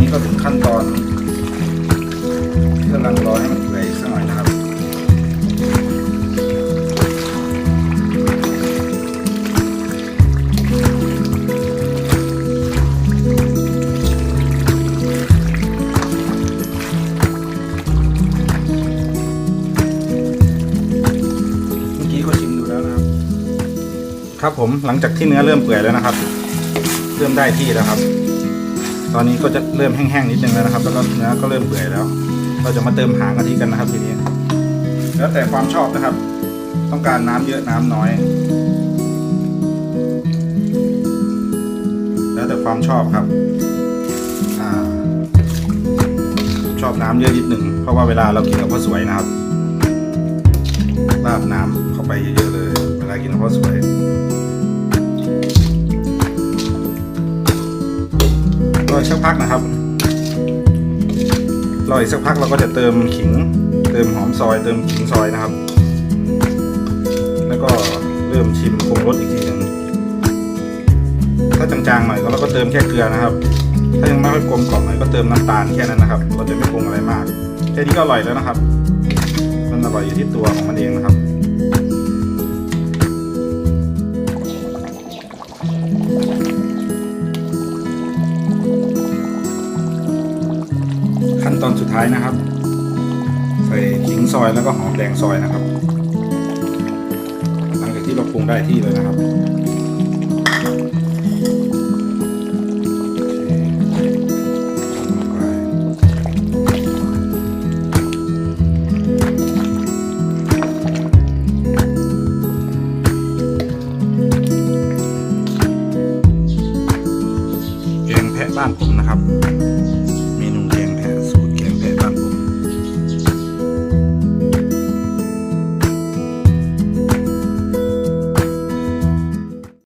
นี้ก็ถึงขั้นตอนที่กำลังรอให้มันเปื่อยสักหน่อยนะครับเมื่อกี้ก็ชิมดูแล้วนะครับครับผมหลังจากที่เนื้อเริ่มเปื่อยแล้วนะครับ เริ่มได้ที่แล้วครับ ตอนนี้ก็จะเริ่มแห้งๆนิดนึงแล้วนะครับ แล้วก็เนื้อก็เริ่มเปื่อยแล้ว เราจะมาเติมหางกะทิกันนะครับทีนี้ แล้วแต่ความชอบนะครับ ต้องการน้ำเยอะน้ำน้อย แล้วแต่ความชอบครับอชอบน้ำเยอะนิดหนึ่งเพราะว่าเวลาเรากินกับข้าวสวยนะครับราดน้ำเข้าไปเยอะๆเลย เวลากินกับข้าวสวย รอสักพักนะครับรออีกสักพักเราก็จะเติมขิง เติมหอมซอย เติมขิงซอยนะครับ แล้วก็เริ่มชิมปรุงรสอีกทีหนึ่งถ้าจางๆหน่อยก็เราก็เติมแค่เกลือนะครับ ถ้ายังไม่ค่อยกลมกล่อมหน่อยก็เติมน้ำตาลแค่นั้นนะครับ เราจะไม่ปรุงอะไรมากแค่นี้ก็อร่อยแล้วนะครับ มันอร่อยอยู่ที่ตัวของมันเองนะครับ อนสุดท้ายนะครับ ใส่ขิงซอยแล้วก็หอมแดงซอยนะครับ หลังจากที่เราปรุงได้ที่เลยนะครับแกงแพะบ้านผมนะครับ